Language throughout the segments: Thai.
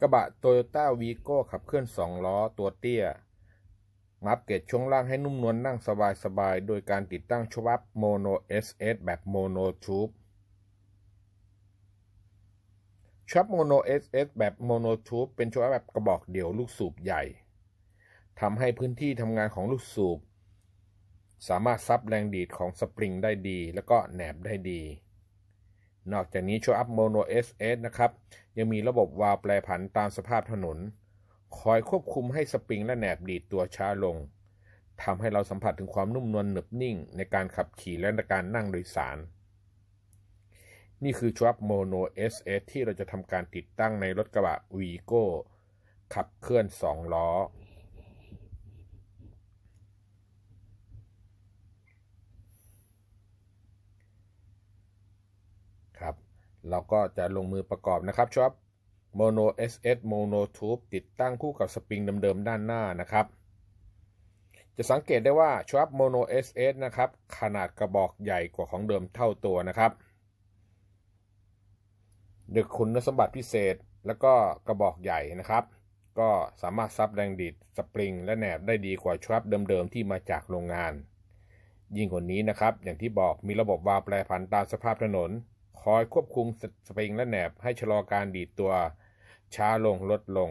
กระบะโตโยต้าวีโก้ขับเคลื่อน 2 ล้อตัวเตี้ยมัปเกตช่วงล่างให้นุ่มนวลนั่งสบายๆ โดยการติดตั้งชวับโมโน SS แบบโมโนทูบชับโมโน SS แบบโมโนทูบเป็นชวับแบบกระบอกเดี่ยวลูกสูบใหญ่ทำให้พื้นที่ทำงานของลูกสูบ สามารถซับแรงดีดของสปริงได้ดี แล้วก็แหนบได้ดี นอกจากนี้โชว์อัพโมโน SS นะครับ ยังมีระบบวาล์วแปรผันตามสภาพถนน คอยควบคุมให้สปริงและแหนบดีดตัวช้าลงทำให้เราสัมผัสถึงความนุ่มนวลหนึบนิ่ง ในการขับขี่และในการนั่งโดยสาร นี่คือชวับโมโน SS ที่เราจะทำการติดตั้งในรถกระบะวีโก้ขับเคลื่อน 2 ล้อ ครับ เราก็จะลงมือประกอบนะครับชวับ Mono SS Mono Tube ติดตั้งคู่กับสปริงเดิมๆด้านหน้านะครับ จะสังเกตได้ว่าชวับ Mono SS นะครับ ขนาดกระบอกใหญ่กว่าของเดิมเท่าตัวนะครับด้วยคุณสมบัติพิเศษแล้วก็กระบอกใหญ่นะครับ ก็สามารถซับแรงดีดสปริง และแหนบได้ดีกว่าชวับเดิมๆที่มาจากโรงงาน ยิ่งกว่านี้นะครับ อย่างที่บอกมีระบบวาล์วแปรผันตามสภาพถนน คอยควบคุมสปริงและแหนบให้ชะลอการดีดตัวช้าลงลดลง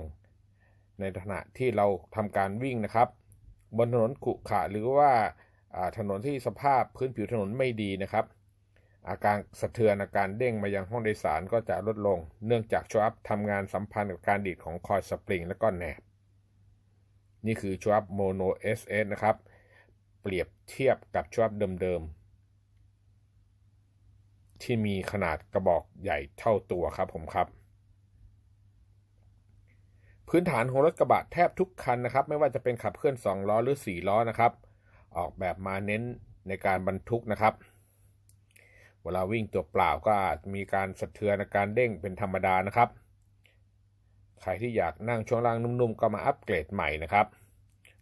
ในขณะที่เราทำการวิ่งนะครับ บนถนนขรุขระหรือว่าถนนที่สภาพพื้นผิวถนนไม่ดีนะครับ อาการสะเทือนอาการเด้งมายังห้องโดยสารก็จะลดลง เนื่องจากชวับทำงานสัมพันธ์กับการดีดของคอยสปริงและก็แหนบ นี่คือชวับโมโน SS นะครับ เปรียบเทียบกับชวับเดิมๆ ที่มีขนาดกระบอกใหญ่เท่าตัวครับผมครับ พื้นฐานของรถกระบะแทบทุกคันนะครับ ไม่ว่าจะเป็นขับเคลื่อน 2 ล้อหรือ 4 ล้อนะครับ ออกแบบมาเน้นในการบรรทุกนะครับ เวลาวิ่งตัวเปล่าก็อาจมีการสะเทือนการเด้งเป็นธรรมดานะครับ ใครที่อยากนั่งช่วงล่างนุ่มๆ ก็มาอัปเกรดใหม่นะครับ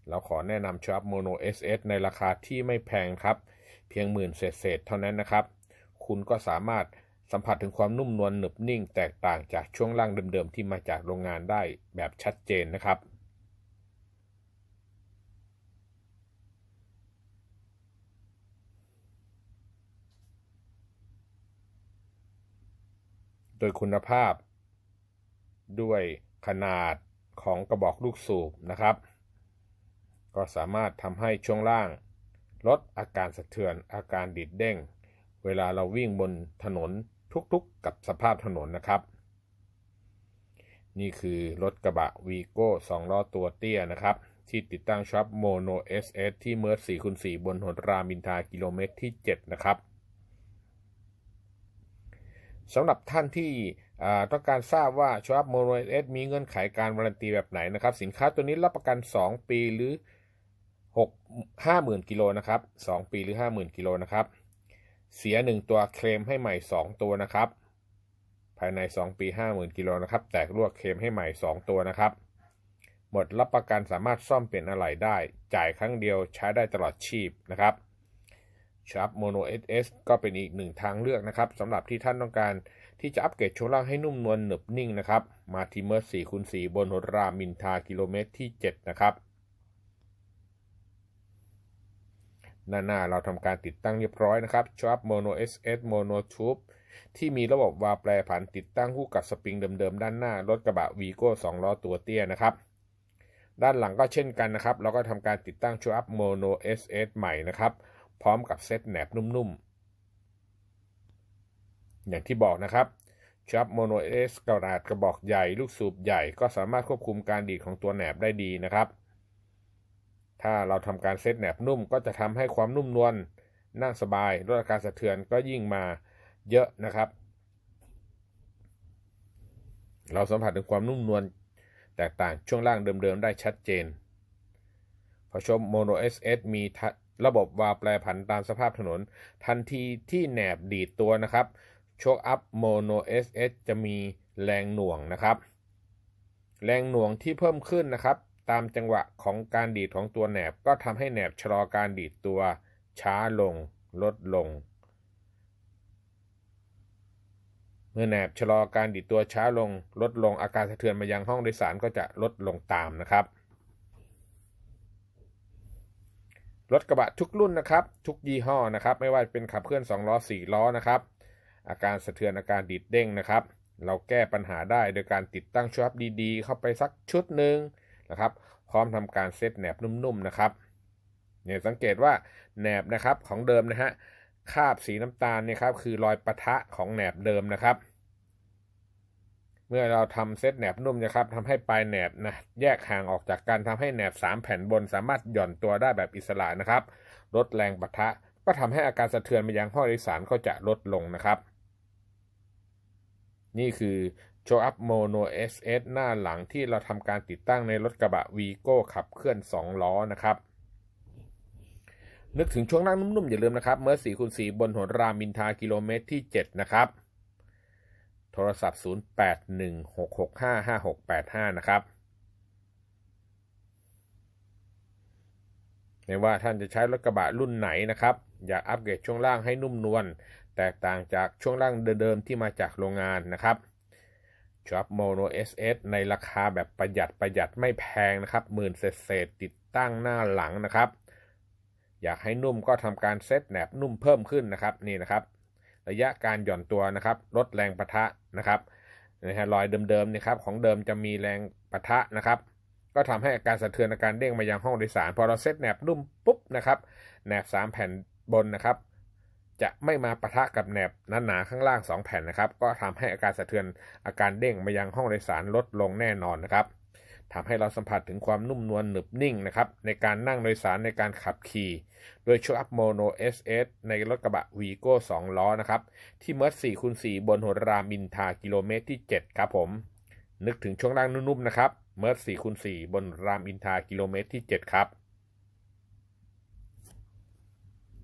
เราขอแนะนำชอปโมโน SS ในราคาที่ไม่แพงครับ เพียงหมื่นเศษๆเท่านั้นนะครับ คุณก็สามารถสัมผัสถึงความนุ่มนวลหนึบนิ่ง แตกต่างจากช่วงล่างเดิมๆ ที่มาจากโรงงานได้แบบชัดเจนนะครับ โดยคุณภาพ ด้วยขนาดของกระบอกลูกสูบนะครับ ก็สามารถทำให้ช่วงล่าง ลดอาการสะเทือนอาการดิดเด้ง เวลาเราวิ่งบนถนนทุกๆกับสภาพถนนนะครับ นี่คือรถกระบะวีโก้2ล้อตัวเตี้ยนะครับ ที่ติดตั้งช็อปโมโน SS ที่เมิร์ส4คูณ4บนถนนรามอินทากิโลเมตรที่ 7 นะครับสำหรับท่านที่ต้องการทราบว่าช็อปโมโน SS มีเงื่อนไขการวารันตีแบบไหนนะครับ สินค้าตัวนี้รับประกัน 2 ปีหรือ 6 50,000กิโลนะครับ 2 ปีหรือ 50,000กิโลนะครับ เสีย 1 ตัวเคลมให้ใหม่ 2 ตัวนะครับ ภายใน 2 ปี 50,000กิโลนะครับ แตกรั่วเคลมให้ใหม่ 2 ตัวนะครับ หมดรับประกันสามารถซ่อมเปลี่ยนอะไหล่ได้ จ่ายครั้งเดียวใช้ได้ตลอดชีพนะครับชาร์ปโมโนเอสเอสก็เป็นอีกหนึ่งทางเลือกนะครับสำหรับที่ท่านต้องการที่จะอัปเกรดช่วงล่างให้นุ่มนวลหนึบนิ่งนะครับ มาทีเมอร์4คูณ4บนหนรามมินทากิโลเมตรที่ 7 นะครับ หน้าหน้าเราทำการติดตั้งเรียบร้อยนะครับชอปโมโน SS Mono Tube ที่มีระบบวาล์วแปรผันติดตั้งคู่กับสปริงเดิมๆ ด้านหน้ารถกระบะวีโก้2ล้อตัวเตี้ยนะครับ ด้านหลังก็เช่นกันนะครับ เราก็ทำการติดตั้งชอปโมโน SS ใหม่นะครับ พร้อมกับเซตแหนบนุ่มๆ อย่างที่บอกนะครับชอปโมโนเอสกระดาษกระบอกใหญ่ลูกสูบใหญ่ก็สามารถควบคุมการดีดของตัวแหนบได้ดีนะครับ ถ้าเราทำการเซตแหนบนุ่มก็จะทำให้ความนุ่มนวลนั่งสบายลดอาการสะเทือนก็ยิ่งมาเยอะนะครับ เราสัมผัสถึงความนุ่มนวลแตกต่างช่วงล่างเดิมๆ ได้ชัดเจน พอชม Mono SS มีระบบวาล์วแปรผันตามสภาพถนน ทันทีที่แหนบดีดตัวนะครับโชคอัพ Mono SS จะมีแรงหน่วงนะครับ แรงหน่วงที่เพิ่มขึ้นนะครับ ตามจังหวะของการดีดของตัวแหนบก็ทำให้แหนบชะลอการดีดตัว ช้าลง ลดลง เมื่อแหนบชะลอการดิดตัวช้าลง ลดลงอาการสะเทือนมายังห้องโดยสารก็จะลดลงตามนะครับรถกระบะทุกรุ่นนะครับ ทุกยี่ห้อนะครับ ไม่ว่าเป็นขับเคลื่อน2ล้อ4ล้อนะครับ อาการสะเทือนอาการดิดเด้งนะครับ เราแก้ปัญหาได้โดยการติดตั้งชุดดีๆ เข้าไปสักชุดหนึ่ง นะครับ พร้อมทำการเซตแหนบนุ่มๆนะครับเนี่ยสังเกตว่าแหนบนะครับของเดิมนะฮะคาบสีน้ำตาลเนี่ยครับคือรอยปะทะของแหนบเดิมนะครับ เมื่อเราทำเซตแหนบนุ่มนะครับทำให้ปลายแหนบนะแยกห่างออกจากกันทำให้แหนบ 3 แผ่นบนสามารถหย่อนตัวได้แบบอิสระนะครับ ลดแรงปะทะ ก็ทำให้อาการสะเทือนไปยังห้องโดยสารก็จะลดลงนะครับ นี่คือ โชอัพโมโนเอสเอสหน้าหลังที่เราทำการติดตั้งในรถกระบะวีโก้ขับเคลื่อน 2 ล้อนะครับ นึกถึงช่วงนั่งนุ่มๆ อย่าลืมนะครับ เมื่อ4คูณ4บนหนรามินทากิโลเมตรที่ 7 นะครับ โทรศัพท์ 0816655685 นะครับ ไม่ว่าท่านจะใช้รถกระบะรุ่นไหนนะครับ อยากอัปเกรดช่วงล่างให้นุ่มนวลแตกต่างจากช่วงล่างเดิมๆที่มาจากโรงงานนะครับ ช็อปโมโนเอสเอสในราคาแบบประหยัดประหยัดไม่แพงนะครับหมื่นเศษติดตั้งหน้าหลังนะครับ อยากให้นุ่มก็ทำการเซตแหนบนุ่มเพิ่มขึ้นนะครับนี่นะครับ ระยะการหย่อนตัวนะครับลดแรงปะทะนะครับนะฮะรอยเดิมๆนะครับของเดิมจะมีแรงปะทะนะครับ ก็ทำให้อาการสะเทือนอาการเด้งมายังห้องโดยสาร พอเราเซตแหนบนุ่มปุ๊บนะครับแหนบ 3 แผ่นบนนะครับ จะไม่มาปะทะกับแหนบหนาๆข้างล่าง 2 แผ่นนะครับ ก็ทำให้อาการสะเทือนอาการเด้งมายังห้องโดยสารลดลงแน่นอนนะครับทำให้เราสัมผัสถึงความนุ่มนวลหนึบนิ่งนะครับในการนั่งโดยสารในการขับขี่ โดยชว์อัพโมโน SS ในรถกระบะวีโก้2ล้อนะครับ ที่เมิร์ด4คูณ4บนหัวรามินทากิโลเมตรที่ 7 ครับผม นึกถึงช่วงล่างนุ่มๆนะครับเมิร์ด4คูณ4บนรามอินทากิโลเมตรที่ 7 ครับ